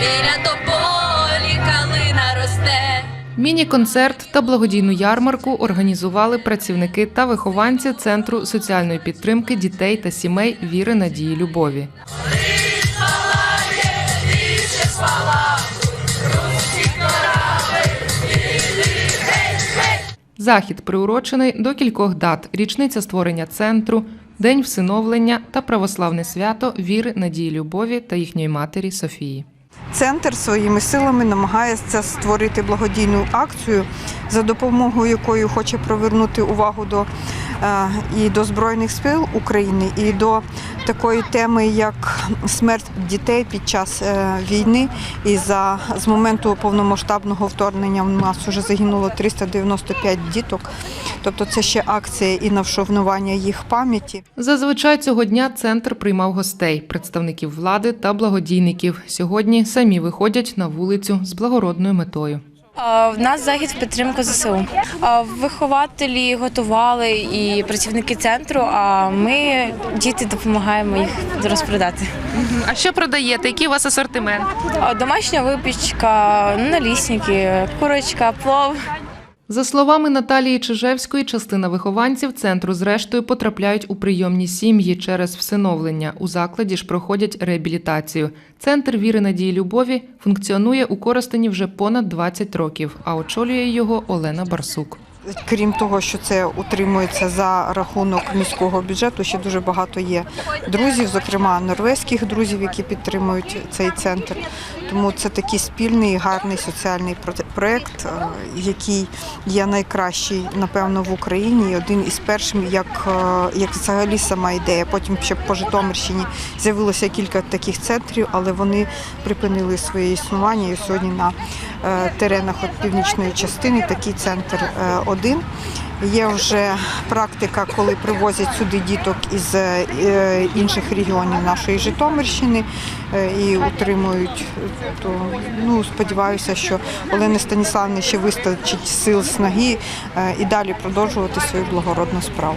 біля тополі калина росте. Міні-концерт та благодійну ярмарку організували працівники та вихованці Центру соціальної підтримки дітей та сімей віри, надії, любові. Захід приурочений до кількох дат: річниця створення центру, День всиновлення та православне свято віри, надії, любові та їхньої матері Софії. Центр своїми силами намагається створити благодійну акцію, за допомогою якої хоче привернути увагу до е, і до збройних сил України, і до такої теми, як смерть дітей під час е, війни. І за з моменту повномасштабного вторгнення у нас вже загинуло 395 діток. Тобто це ще акція і на вшанування їх пам'яті. Зазвичай цього дня центр приймав гостей, представників влади та благодійників. Сьогодні самі виходять на вулицю з благородною метою. В нас захід в підтримку ЗСУ. Вихователі готували і працівники центру. А ми діти допомагаємо їх розпродати. А що продаєте? Який у вас асортимент? Домашня випічка, налісники, курочка, плов. За словами Наталії Чижевської, частина вихованців центру зрештою потрапляють у прийомні сім'ї через всиновлення. У закладі ж проходять реабілітацію. Центр віри надії любові функціонує у Коростені вже понад 20 років, а очолює його Олена Барсук. Крім того, що це утримується за рахунок міського бюджету, ще дуже багато є друзів, зокрема норвезьких друзів, які підтримують цей центр. Тому це такий спільний гарний соціальний про- проект, е, який є найкращий, напевно, в Україні. І один із перших, як, е, як взагалі сама ідея. Потім ще по Житомирщині з'явилося кілька таких центрів, але вони припинили своє існування. І сьогодні на е, теренах от північної частини такий центр один. Є вже практика, коли привозять сюди діток із е, інших регіонів нашої Житомирщини е, і утримують. То ну сподіваюся, що Олени Станіславни ще вистачить сил снаги е, і далі продовжувати свою благородну справу.